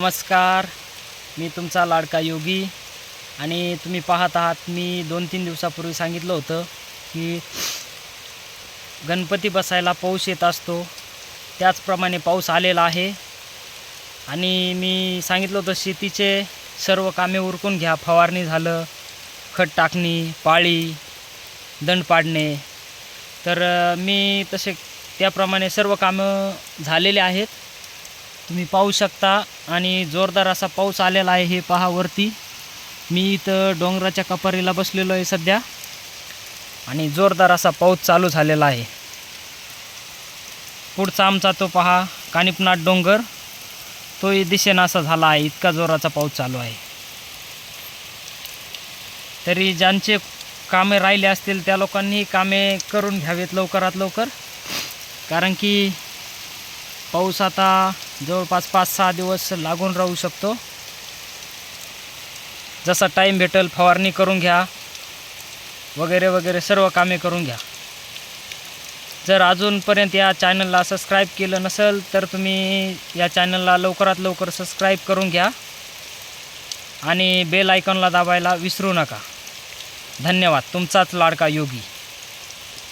नमस्कार. मी तुमचा लाडका योगी आणि तुम्ही पाहत आहात मी दोन तीन दिवसापूर्वी सांगितलं होतं की गणपती बसायला पाऊस येत असतो त्याचप्रमाणे पाऊस आलेला आहे आणि मी सांगितलं होतं शेतीचे सर्व कामे उरकून घ्या फवारणी झालं खत टाकणी पाळी दंड पाडणे. तर मी तसे त्याप्रमाणे सर्व कामं झालेले आहेत. तुम्ही पाहू शकता आणि जोरदार असा पाऊस आलेला आहे हे पहा वरती. मी इथं डोंगराच्या कपारीला बसलेलो आहे सध्या. आणि जोरदार असा पाऊस चालू झालेला आहे. पुढचा आमचा तो पहा कानिपनाथ डोंगर. तोही दिशेनं असा झाला आहे. इतका जोराचा पाऊस चालू आहे. तरी ज्यांचे कामे राहिले असतील त्या लोकांनी कामे करून घ्यावेत लवकरात लवकर. कारण की पाऊस आता जवळपास पाच सहा दिवस लागून राहू शकतो. जसा टाईम भेटेल फवारणी करून घ्या. वगैरे वगैरे सर्व कामे करून घ्या. जर अजूनपर्यंत या चॅनलला सबस्क्राईब केलं नसेल तर तुम्ही या चॅनलला लवकरात लवकर सबस्क्राईब करून घ्या. आणि बेल आयकॉनला दाबायला विसरू नका. धन्यवाद. तुमचाच लाडका योगी.